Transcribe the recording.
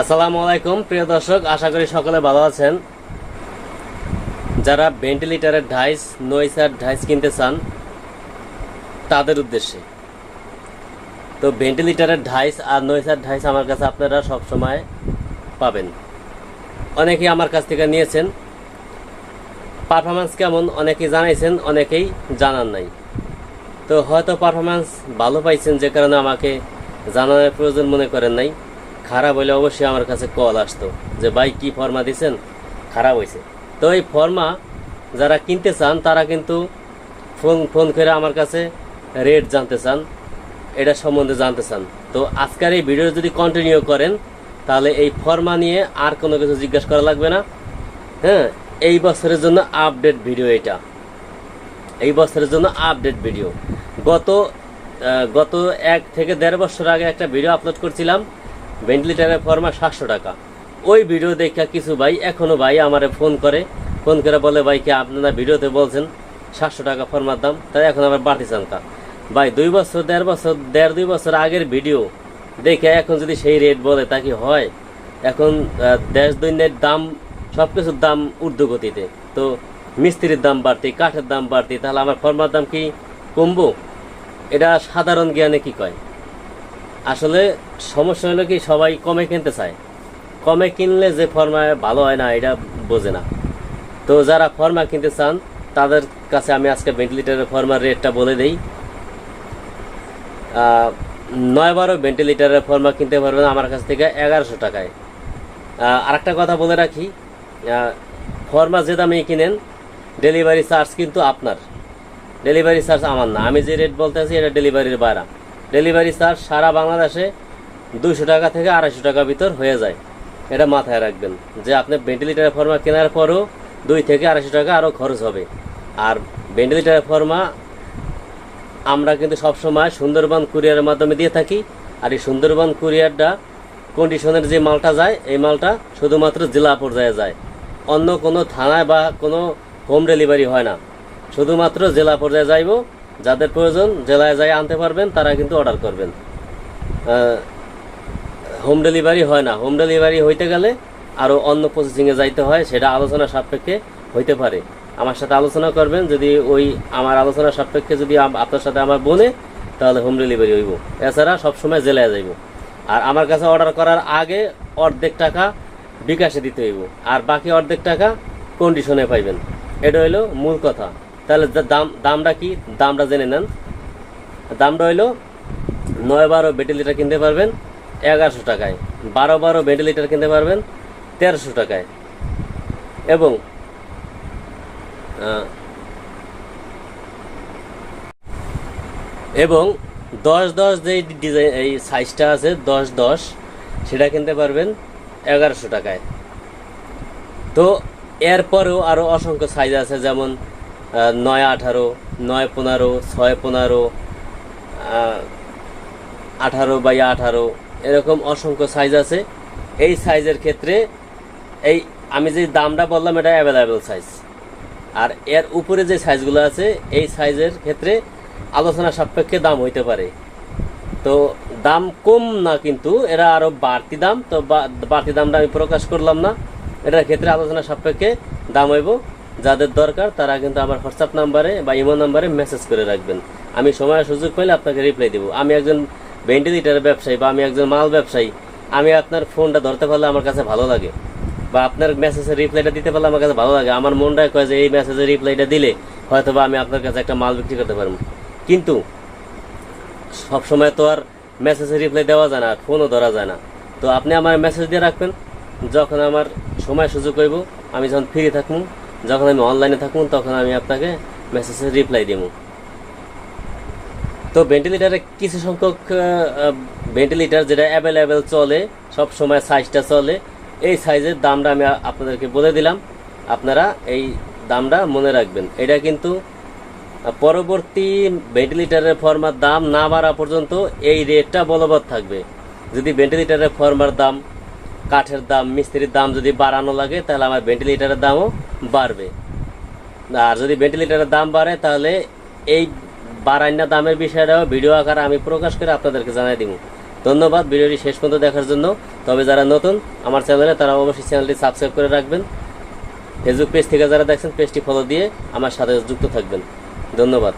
আসসালামু আলাইকুম প্রিয় দর্শক, আশা করি সকলে ভালো আছেন। যারা ভেন্টিলেটারের ঢাইস নইসার ঢাইস কিনতে চান, তাদের উদ্দেশ্যে। তো ভেন্টিলেটারের ঢাইস আর নইসার ঢাইস আমার কাছে আপনারা সব সময় পাবেন। অনেকেই আমার কাছ থেকে নিয়েছেন। পারফরমেন্স কেমন, অনেকেই জানাইছেন, অনেকেই জানান নাই। তো হয়তো পারফরমেন্স ভালো পাইছেন, যে কারণে আমাকে জানানোর প্রয়োজন মনে করেন নাই। খারাপ হলে অবশ্যই আমার কাছে কল আসতো যে, ভাই, কি ফর্মা দিছেন? খারাপ হয়েছে তো এই ফর্মা যারা কিনতে চান, তারা কিন্তু ফোন ফোন করে আমার কাছে রেট জানতে চান, এটা সম্বন্ধে জানতে চান। তো আজকের এই ভিডিও যদি কন্টিনিউ করেন, তাহলে এই ফর্মা নিয়ে আর কোনো কিছু জিজ্ঞাসা করা লাগবে না। হ্যাঁ এই বছরের জন্য আপডেট ভিডিও এটা। এই বছরের জন্য আপডেট ভিডিও গত গত এক থেকে দেড় বছর আগে একটা ভিডিও আপলোড করছিলাম। ভেন্টিলেটারের ফর্মা সাতশো টাকা। ওই ভিডিও দেখা কিছু ভাই, এখনও ভাই আমারে ফোন করে। ফোন করে বলে, ভাই, কি আপনারা ভিডিওতে বলছেন সাতশো টাকা ফর্মার দাম? তাই এখন আবার বাড়তি চান কা ভাই, দুই বছর, দেড় বছর, দেড় দুই বছর আগের ভিডিও দেখে এখন যদি সেই রেট বলে, তা কি হয়? এখন দেশ দৈন্যের দাম সব কিছুর দাম ঊর্ধ্বগতিতে। তো মিস্ত্রির দাম বাড়তি, কাঠের দাম বাড়তি, তাহলে আমার ফর্মার দাম কি কমবো? এটা সাধারণ জ্ঞানে কি কয়? আসলে সমস্যা হলো কি, সবাই কমে কিনতে চায়। কমে কিনলে যে ফর্মা ভালো হয় না, এটা বোঝে না। তো যারা ফর্মা কিনতে চান, তাদের কাছে আমি আজকে ভেন্টিলেটারের ফর্মার রেটটা বলে দেই। নয় বারো ভেন্টিলেটারের ফর্মা কিনতে পারবেন আমার কাছ থেকে এগারোশো টাকায়। আরেকটা কথা বলে রাখি ফর্মা যে দামে কিনেন ডেলিভারি চার্জ কিন্তু আপনার। ডেলিভারি চার্জ আমার না। আমি যে রেট বলতে আছি, এটা ডেলিভারির বাইরা ডেলিভারি চার্জ সারা বাংলাদেশে দুশো টাকা থেকে আড়াইশো টাকা ভিতর হয়ে যায়। এটা মাথায় রাখবেন যে আপনি ভেন্টিলেটার ফর্মা কেনার পরও দুই থেকে আড়াইশো টাকা আরও খরচ হবে। আর ভেন্টিলেটার ফর্মা আমরা কিন্তু সবসময় সুন্দরবন কুরিয়ারের মাধ্যমে দিয়ে থাকি। আর এই সুন্দরবন কুরিয়ারটা কন্ডিশনের যে মালটা যায়, এই মালটা শুধুমাত্র জেলা পর্যায়ে যায়। অন্য কোনো থানায় বা কোনো হোম ডেলিভারি হয় না। শুধুমাত্র জেলা পর্যায়ে যাইব যাদের প্রয়োজন, জেলায় যাই আনতে পারবেন, তারা কিন্তু অর্ডার করবেন। হোম ডেলিভারি হয় না। হোম ডেলিভারি হইতে গেলে আরও অন্য প্রসেসিংয়ে যাইতে হয়, সেটা আলোচনা সাপেক্ষে হইতে পারে। আমার সাথে আলোচনা করবেন, যদি ওই আমার আলোচনা সাপেক্ষে যদি আপনার সাথে আমার বনে, তাহলে হোম ডেলিভারি হইব। এছাড়া সবসময় জেলায় যাইব। আর আমার কাছে অর্ডার করার আগে অর্ধেক টাকা বিকাশে দিতে হইব। আর বাকি অর্ধেক টাকা কন্ডিশনে পাইবেন। এটা হইল মূল কথা। তাহলে দাম দামটা কি? দামটা জেনে নেন। দামটা হইল নয় বারো ভেন্টিলেটার কিনতে পারবেন, এগারোশো টাকায়। বারো বারো ভেন্টিলেটার কিনতে পারবেন, তেরোশো টাকায়। এবং এবং দশ দশ যে ডিজাইন এই সাইজটা আছে, দশ দশ, সেটা কিনতে পারবেন এগারোশো টাকায়। তো, এরপরেও আরও অসংখ্য সাইজ আছে, যেমন নয় আঠারো, নয় পনেরো, ছয় পনেরো আঠারো বাই আঠারো, এরকম অসংখ্য সাইজ আছে। এই সাইজের ক্ষেত্রে এই আমি যে দামটা বললাম, এটা অ্যাভেলেবেল সাইজ আর এর উপরে যে সাইজগুলো আছে, এই সাইজের ক্ষেত্রে আলোচনা সাপেক্ষে দাম হইতে পারে। তো দাম কম না কিন্তু, এরা আরও বাড়তি দাম, তো বাড়তি দামটা আমি প্রকাশ করলাম না। এটার ক্ষেত্রে আলোচনা সাপেক্ষে দাম হইব। যাদের দরকার, তারা কিন্তু আমার হোয়াটসঅ্যাপ নাম্বারে বা ইমো নাম্বারে মেসেজ করে রাখবেন। আমি সময় সুযোগ পেলে আপনাকে রিপ্লাই দেবো। আমি একজন ভেন্টিলেটার ব্যবসায়ী বা আমি একজন মাল ব্যবসায়ী। আমি আপনার ফোনটা ধরতে পারলে আমার কাছে ভালো লাগে বা আপনার মেসেজের রিপ্লাইটা দিতে পারলে আমার কাছে ভালো লাগে। আমার মনটা কয় যে এই মেসেজের রিপ্লাইটা দিলে হয়তো বা আমি আপনার কাছে একটা মাল বিক্রি করতে পারব। কিন্তু সব সময় তো আর মেসেজে রিপ্লাই দেওয়া যায় না ফোনও ধরা যায় না। তো আপনি আমার মেসেজ দিয়ে রাখবেন। যখন আমার সময় সুযোগ হইব, আমি যখন ফ্রি থাকব যখন আমি অনলাইনে থাকুন, তখন আমি আপনাকে মেসেজে রিপ্লাই দিব। তো ভেন্টিলেটারে কিছু সংখ্যক ভেন্টিলেটার যেটা অ্যাভেলেবেল চলে, সব সময় সাইজটা চলে, এই সাইজের দামটা আমি আপনাদেরকে বলে দিলাম। আপনারা এই দামটা মনে রাখবেন। এটা কিন্তু পরবর্তী ভেন্টিলেটারের ফর্মার দাম না বাড়া পর্যন্ত এই রেটটা বলবৎ থাকবে। যদি ভেন্টিলেটারের ফর্মার দাম কাঠের দাম, মিস্ত্রির দাম যদি বাড়ানো লাগে, তাহলে আমার ভেন্টিলেটারের দামও বাড়বে। আর যদি ভেন্টিলেটারের দাম বাড়ে, তাহলে এই বাড়াইনা দামের বিষয়টাও ভিডিও আকারে আমি প্রকাশ করে আপনাদেরকে জানাই দিব। ধন্যবাদ, ভিডিওটি শেষ পর্যন্ত দেখার জন্য। তবে যারা নতুন, আমার চ্যানেলে, তারা অবশ্যই চ্যানেলটি সাবস্ক্রাইব করে রাখবেন। ফেসবুক পেজ থেকে যারা দেখছেন পেজটি ফলো দিয়ে আমার সাথে যুক্ত থাকবেন। ধন্যবাদ।